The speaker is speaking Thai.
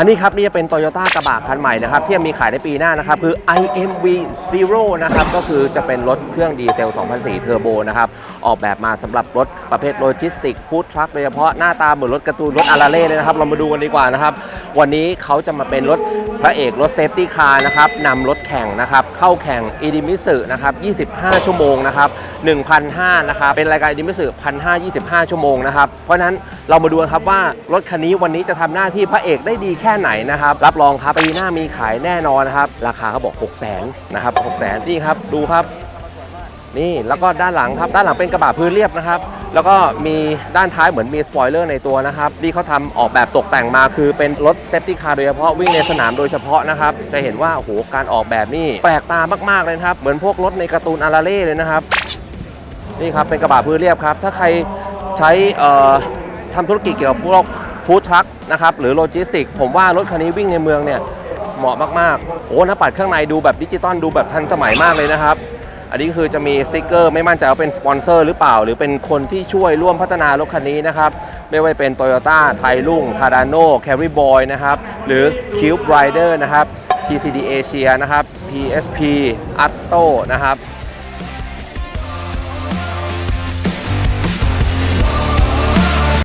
อันนี้ครับนี่จะเป็น Toyota กระบะคันใหม่นะครับที่จะมีขายในปีหน้านะครับคือ IMV Zero นะครับก็คือจะเป็นรถเครื่องดีเซล 2004 เทอร์โบนะครับออกแบบมาสำหรับรถประเภทโลจิสติกฟู้ดทรัคโดยเฉพาะหน้าตาเหมือนรถการ์ตูนรถอาราเล่เลยนะครับเรามาดูกันดีกว่านะครับวันนี้เขาจะมาเป็นรถ พระเอกรถเซฟตี้คาร์นะครับนำรถแข่งนะครับเข้าแข่งอีดิมิสึนะครับ25 ชั่วโมงนะครับ1,005นะครับเป็นรายการอีดิมิสึ1,500 25 ชั่วโมงนะครับเพราะนั้นเรามาดูครับว่ารถคันนี้วันนี้จะทำหน้าที่พระเอกได้ดีแค่ไหนนะครับรับรองครับปีหน้ามีขายแน่นอนนะครับราคาเขาบอก 6 0 0 0 0นนะครับ6 0 0 0 0นี่ครับดูครับ นี่แล้วก็ด้านหลังครับด้านหลังเป็นกระบะพื้นเรียบนะครับ แล้วก็มีด้านท้ายเหมือนมีสปอยเลอร์ในตัวนะครับที่เขาทำออกแบบตกแต่งมาคือเป็นรถเซฟตี้คาร์โดยเฉพาะวิ่งในสนามโดยเฉพาะนะครับ จะเห็นว่าโอ้โหการออกแบบนี่แปลกตามากๆเลยครับ เหมือนพวกรถในการ์ตูนอาราเล่เลยนะครับ นี่ครับเป็นกระบะพื้นเรียบครับ ถ้าใครใช้ทำธุรกิจเกี่ยวกับพวกฟู้ดทรัคนะครับหรือโลจิสติกผมว่ารถคันนี้วิ่งในเมืองเนี่ยเหมาะมากๆโอ้หน้าปัดข้างในดูแบบดิจิตอลดูแบบทันสมัยมากเลยนะครับ อันนี้คือจะมีสติกเกอร์ ไม่มั่นใจว่าเป็นสปอนเซอร์หรือเปล่า หรือเป็นคนที่ช่วยร่วมพัฒนารถคันนี้นะครับ ไม่ว่าจะเป็น Toyota ไทรุ่ง t a d a n o Carry Boy นะครับ หรือ Cube Rider นะครับ TCD Asia นะครับ PSP Atto นะครับ